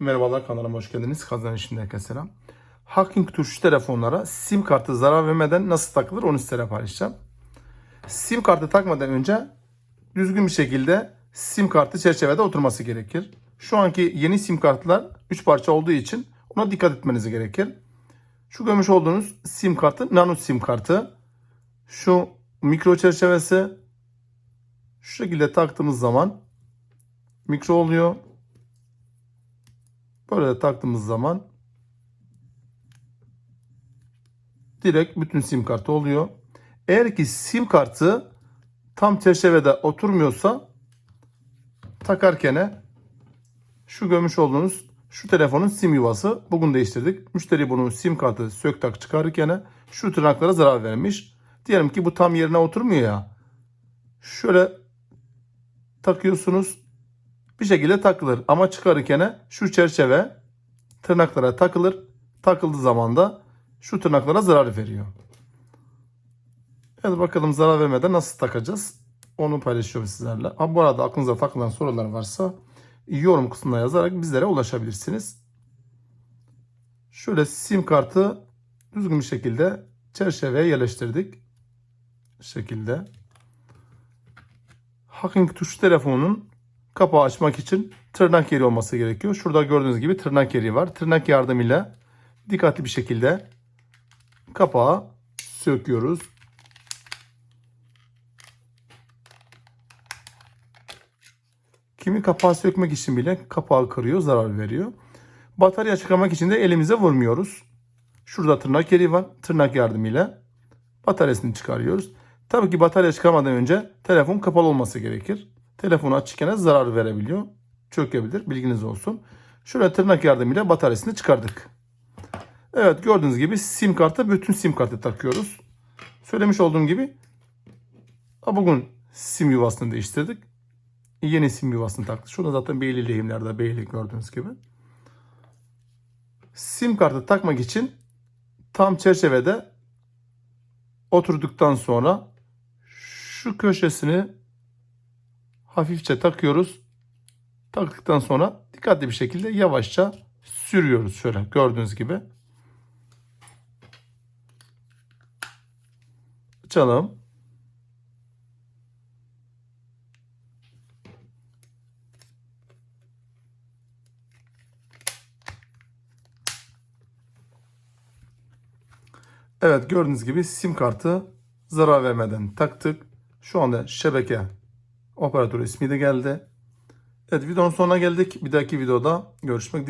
Merhabalar kanalıma hoş geldiniz. Kazan işinde herkese selam. Hacking tuşu telefonlara sim kartı zarar vermeden nasıl takılır onu sizlere paylaşacağım. Sim kartı takmadan önce düzgün bir şekilde sim kartı çerçevede oturması gerekir. Şu anki yeni sim kartlar 3 parça olduğu için ona dikkat etmeniz gerekir. Şu görmüş olduğunuz sim kartı nano sim kartı. Şu mikro çerçevesi şu şekilde taktığımız zaman mikro oluyor. Böyle taktığımız zaman direkt bütün sim kartı oluyor. Eğer ki sim kartı tam çerçevede oturmuyorsa takarken şu görmüş olduğunuz şu telefonun sim yuvası bugün değiştirdik. Müşteri bunu sim kartı sök tak çıkarırken şu tırnaklara zarar vermiş. Diyelim ki bu tam yerine oturmuyor ya. Şöyle takıyorsunuz bir şekilde takılır. Ama çıkarırken şu çerçeve tırnaklara takılır. Takıldığı zaman da şu tırnaklara zarar veriyor. Evet bakalım zarar vermeden nasıl takacağız? Onu paylaşıyorum sizlerle. Ha, bu arada aklınıza takılan sorular varsa yorum kısmına yazarak bizlere ulaşabilirsiniz. Şöyle sim kartı düzgün bir şekilde çerçeveye yerleştirdik. Şekilde. Hacking tuşu telefonunun kapağı açmak için tırnak yeri olması gerekiyor. Şurada gördüğünüz gibi tırnak yeri var. Tırnak yardımıyla dikkatli bir şekilde kapağı söküyoruz. Kimi kapağı sökmek için bile kapağı kırıyor, zarar veriyor. Batarya çıkarmak için de elimize vurmuyoruz. Şurada tırnak yeri var. Tırnak yardımıyla bataryasını çıkarıyoruz. Tabii ki batarya çıkarmadan önce telefon kapalı olması gerekir. Telefonu açıkken zarar verebiliyor. Çökebilir. Bilginiz olsun. Şöyle tırnak yardımıyla bataryasını çıkardık. Evet gördüğünüz gibi sim kartı bütün sim kartı takıyoruz. Söylemiş olduğum gibi bugün sim yuvasını değiştirdik. Yeni sim yuvasını taktık. Şurada zaten beyli lehimlerde beyli gördüğünüz gibi. Sim kartı takmak için tam çerçevede oturduktan sonra şu köşesini hafifçe takıyoruz. Taktıktan sonra dikkatli bir şekilde yavaşça sürüyoruz şöyle gördüğünüz gibi. Açalım. Evet gördüğünüz gibi sim kartı zarar vermeden taktık. Şu anda şebeke operatör ismi de geldi. Evet videonun sonuna geldik. Bir dahaki videoda görüşmek dileğiyle.